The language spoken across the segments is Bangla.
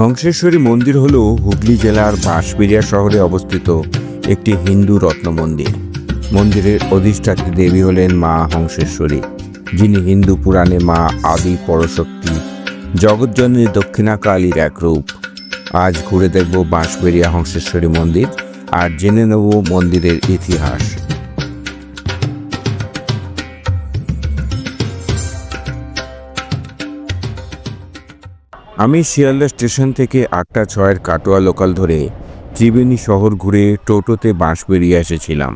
হংসেশ্বরী মন্দির হল হুগলি জেলার বাঁশবেড়িয়া শহরে অবস্থিত একটি হিন্দু রত্ন মন্দির। মন্দিরের অধিষ্ঠাত্রী দেবী হলেন মা হংসেশ্বরী, যিনি হিন্দু পুরাণে মা আদি পরশক্তি জগৎজননী দক্ষিণাকালীর এক রূপ। আজ ঘুরে দেখব বাঁশবেড়িয়া হংসেশ্বরী মন্দির আর জেনে নেব মন্দিরের ইতিহাস। আমি শিয়ালদা স্টেশন থেকে আটটা ছয়ের কাটোয়া লোকাল ধরে ত্রিবেণী শহর ঘুরে টোটোতে বাঁশবেড়িয়া এসেছিলাম।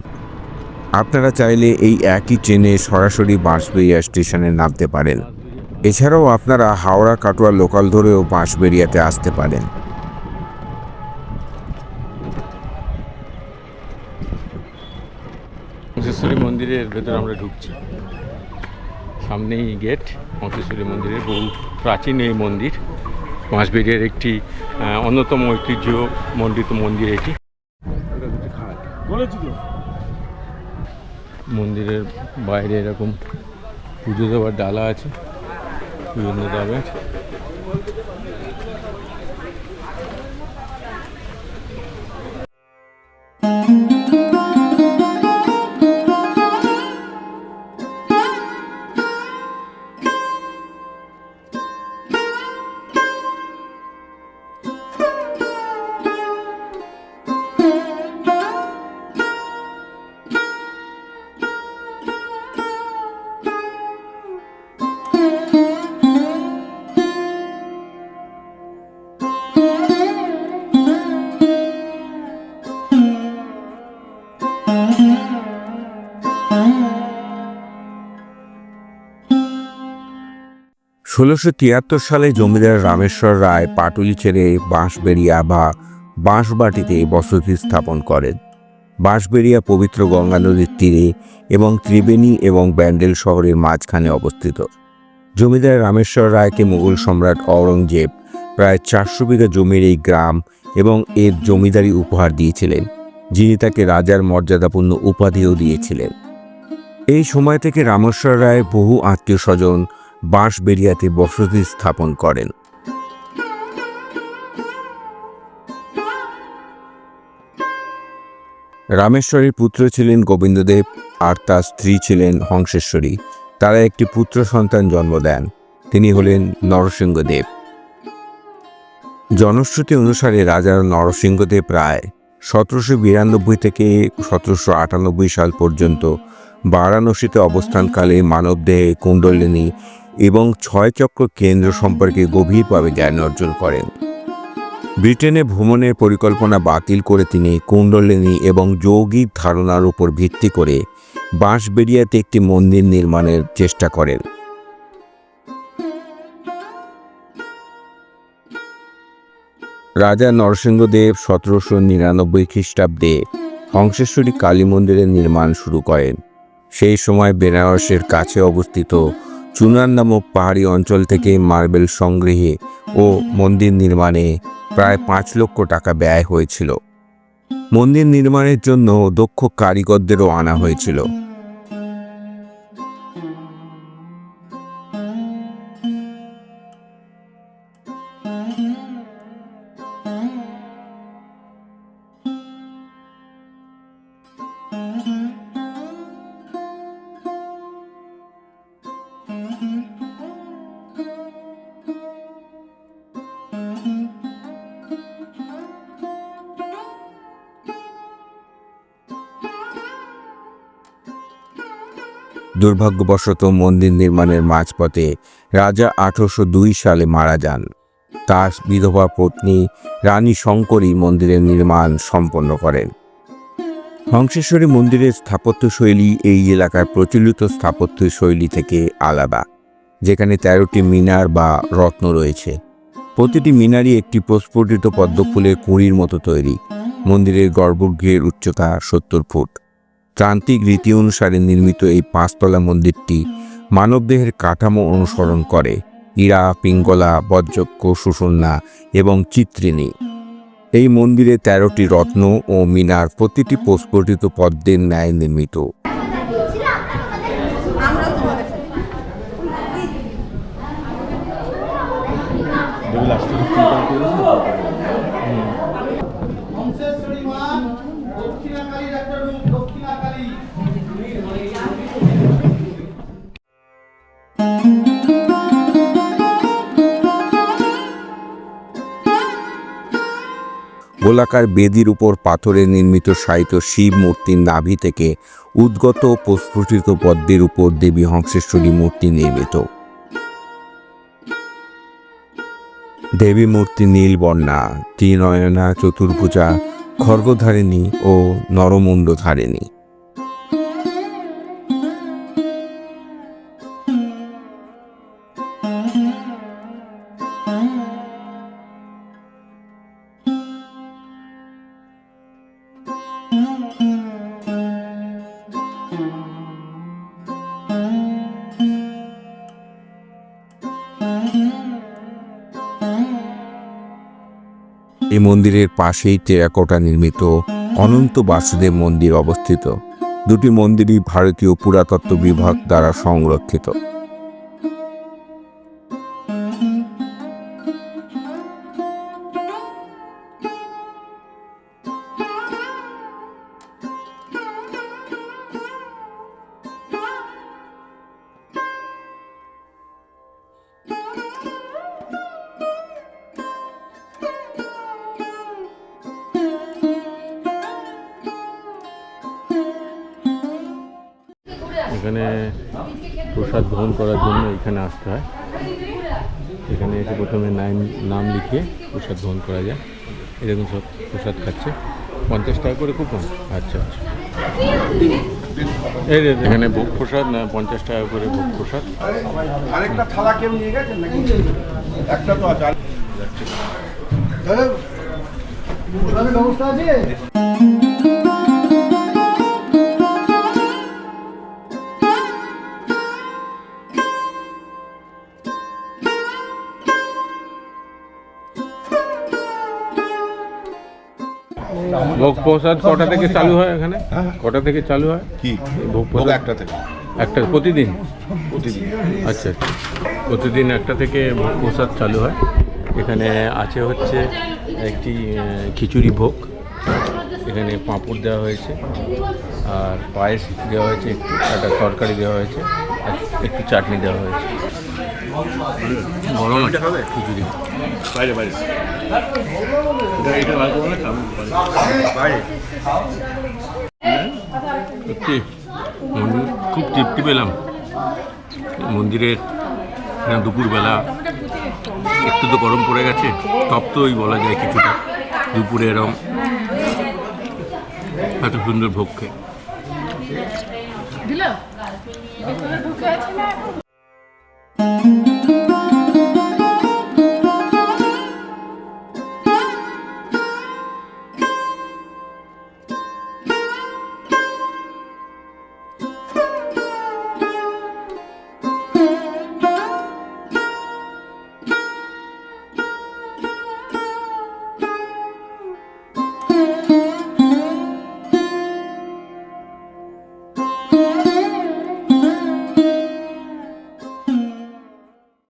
আপনারা চাইলে এই একই ট্রেনে সরাসরি বাঁশবেড়িয়া স্টেশনে নামতে পারেন। এছাড়াও আপনারা হাওড়া কাটোয়া লোকাল ধরেও বাঁশবেড়িয়াতে আসতে পারেন। মহেশ্বরী মন্দিরের ভেতরে আমরা ঢুকছি। সামনেই গেট মহেশ্বরী মন্দিরের বহু প্রাচীন এই মন্দির। বাঁশবেড়িয়ার একটি অন্যতম ঐতিহ্য মণ্ডিত মন্দির এটি। মন্দিরের বাইরে এরকম পুজো দেওয়ার ডালা আছে পুজো দেওয়া দামের ষোলোশো তিয়াত্তর সালে জমিদার রামেশ্বর রায় পাটুলি ছেড়ে বাঁশবেড়িয়া বা বাঁশবাটিতে বসতি স্থাপন করেন। বাঁশবেড়িয়া পবিত্র গঙ্গা নদীর তীরে এবং ত্রিবেণী এবং ব্যান্ডেল শহরের মাঝখানে অবস্থিত। জমিদার রামেশ্বর রায়কে মুঘল সম্রাট অরঙ্গজেব প্রায় চারশো বিঘা জমির এই গ্রাম এবং এর জমিদারি উপহার দিয়েছিলেন, যিনি তাকে রাজার মর্যাদাপূর্ণ উপাধিও দিয়েছিলেন। এই সময় থেকে রামেশ্বর রায় বহু আত্মীয় স্বজন বাঁশবেড়িয়াতে বসতি স্থাপন করেন। রামেশ্বরীর পুত্র ছিলেন গোবিন্দদেব আর তার স্ত্রী ছিলেন হংসেশ্বরী। তারা একটি পুত্র সন্তান জন্ম দেন। তিনি হলেন নরসিংহদেব। জনশ্রুতি অনুসারে রাজা নরসিংহদেব রায় সতেরোশো বিরানব্বই থেকে সতেরোশো আটানব্বই সাল পর্যন্ত বারাণসীতে অবস্থানকালে মানবদেহে কুণ্ডলিনী এবং ছয় চক্র কেন্দ্র সম্পর্কে গভীরভাবে জ্ঞান অর্জন করেন। ব্রিটেনে ভ্রমণের পরিকল্পনা বাতিল করে তিনি কুণ্ডলিনী এবং যৌগিক ধারণার উপর ভিত্তি করে বাঁশবেড়িয়াতে একটি মন্দির নির্মাণের চেষ্টা করেন। রাজা নরসিংহদেব সতেরোশো নিরানব্বই খ্রিস্টাব্দে হংসেশ্বরী কালী মন্দিরের নির্মাণ শুরু করেন। সেই সময় বেনারসের কাছে অবস্থিত চুনার নামক পাহাড়ি অঞ্চল থেকে মার্বেল সংগ্রহে ও মন্দির নির্মাণে প্রায় পাঁচ লক্ষ টাকা ব্যয় হয়েছিল। মন্দির নির্মাণের জন্য দক্ষ কারিগরদেরও আনা হয়েছিল। দুর্ভাগ্যবশত মন্দির নির্মাণের মাঝপথে রাজা আঠারোশো দুই সালে মারা যান। তার বিধবা পত্নী রানী শঙ্করী মন্দিরের নির্মাণ সম্পন্ন করেন। হংসেশ্বরী মন্দিরের স্থাপত্যশৈলী এই এলাকার প্রচলিত স্থাপত্য শৈলী থেকে আলাদা, যেখানে তেরোটি মিনার বা রত্ন রয়েছে। প্রতিটি মিনারই একটি প্রস্ফুটিত পদ্মফুলের কুঁড়ির মতো তৈরি। মন্দিরের গর্ভগৃহের উচ্চতা সত্তর ফুট। তান্ত্রিক রীতি অনুসারে নির্মিত এই পাঁচতলা মন্দিরটি মানবদেহের কাঠামো অনুসরণ করে। ইরা, পিঙ্গলা বজ্রক্য সুষন্যা এবং চিত্রিণী। এই মন্দিরে তেরোটি রত্ন ও মিনার প্রতিটি প্রস্ফুটিত পদ্মের ন্যায় নির্মিত। গোলাকার বেদির উপর পাথরে নির্মিত সাহিত্য শিব মূর্তির নাভি থেকে উদ্গত প্রস্ফুটিত পদ্মের উপর দেবী হংসেশ্বরী মূর্তি নির্মিত। দেবী মূর্তি নীলবর্ণা ত্রিনয়না, চতুর্ভুজা, খর্গধারিণী ও নরমুণ্ডধারিণী। এই মন্দিরের পাশেই টেরাকোটা নির্মিত অনন্ত বাসুদেব মন্দির অবস্থিত। দুটি মন্দিরই ভারতীয় পুরাতত্ত্ব বিভাগ দ্বারা সংরক্ষিত। এখানে প্রসাদ গ্রহণ করার জন্য এখানে আসতে হয়। এখানে এসে প্রথমে নাম নাম লিখিয়ে প্রসাদ গ্রহণ করা যায়। এরকম সব প্রসাদ খাচ্ছে। পঞ্চাশ টাকা করে কুপন আচ্ছা আচ্ছা। এই এখানে ভোগ প্রসাদ না পঞ্চাশ টাকা করে ভোগ প্রসাদ। আরেকটা থালা কেউ নিয়ে গেছেন নাকি? একটা তো আছে। আর- ব্যবস্থা আছে? ভোগ প্রসাদ কটা থেকে চালু হয় এখানে? কটা থেকে চালু হয়? কি? ভোগ প্রসাদ একটা থেকে। একটা প্রতিদিন? প্রতিদিন। আচ্ছা আচ্ছা। প্রতিদিন একটা থেকে ভোগ প্রসাদ চালু হয়। এখানে আছে হচ্ছে একটি খিচুড়ি ভোগ। এখানে পাঁপড় দেওয়া হয়েছে। আর পায়েস দেওয়া হয়েছে একটু একটা তরকারি দেওয়া হয়েছে। আর একটু চাটনি দেওয়া হয়েছে। গরম খিচুড়ি বাইরে বাইরে। এটা বার বাইরে। সত্যি মন্দির খুব তৃপ্তি পেলাম। মন্দিরের দুপুরবেলা একটু তো গরম পড়ে গেছে তপ্তই বলা যায় কিছুটা। দুপুরে এরম এত সুন্দর ভোগ খেয়ে। দিল?